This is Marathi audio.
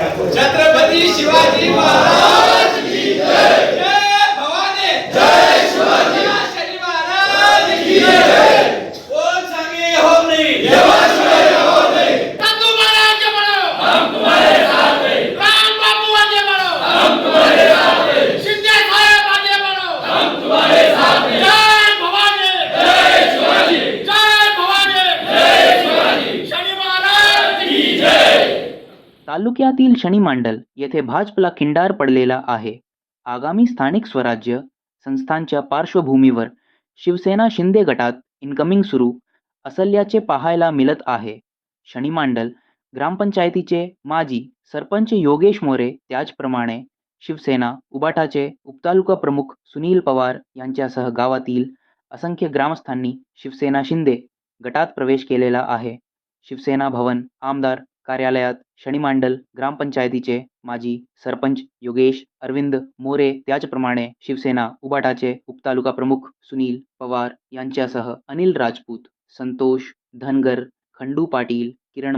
छत्रपती शिवाजी महाराज की जय. जय भवानी. जय शिवाजी शनी महाराज की जय. कोण सांगे हो नाही देवाशिवाय हो नाही. तू मला आगे बढ़ो हम तुम्हारे साथ हैं राम बाबू आगे बढ़ो हम तुम्हारे साथ हैं शिंदे साहब आगे बढ़ो हम तुम्हारे साथ हैं जय भवानी जय शिवाजी जय भवानी जय शिवाजी शनि महाराज की जय तालुक्यातील शनिमांडल येथे भाजपला खिंडार पडलेला आहे. आगामी स्थानिक स्वराज्य संस्थांच्या पार्श्वभूमीवर शिवसेना शिंदे गटात इनकमिंग सुरू असल्याचे पाहायला मिळत आहे. शनिमांडल ग्रामपंचायतीचे माजी सरपंच योगेश मोरे त्याचप्रमाणे शिवसेना उबाटाचे उपतालुका प्रमुख सुनील पवार यांच्यासह गावातील असंख्य ग्रामस्थांनी शिवसेना शिंदे गटात प्रवेश केलेला आहे. शिवसेना भवन आमदार कार्यालयात शनिमांडल ग्रामपंचायतीचे माजी सरपंच योगेश अरविंद मोरे त्याचप्रमाणे शिवसेना उबाटाचे उपतालुका प्रमुख सुनील पवार यांच्यासह अनिल राजपूत संतोष धनगर खंडू पाटील किरण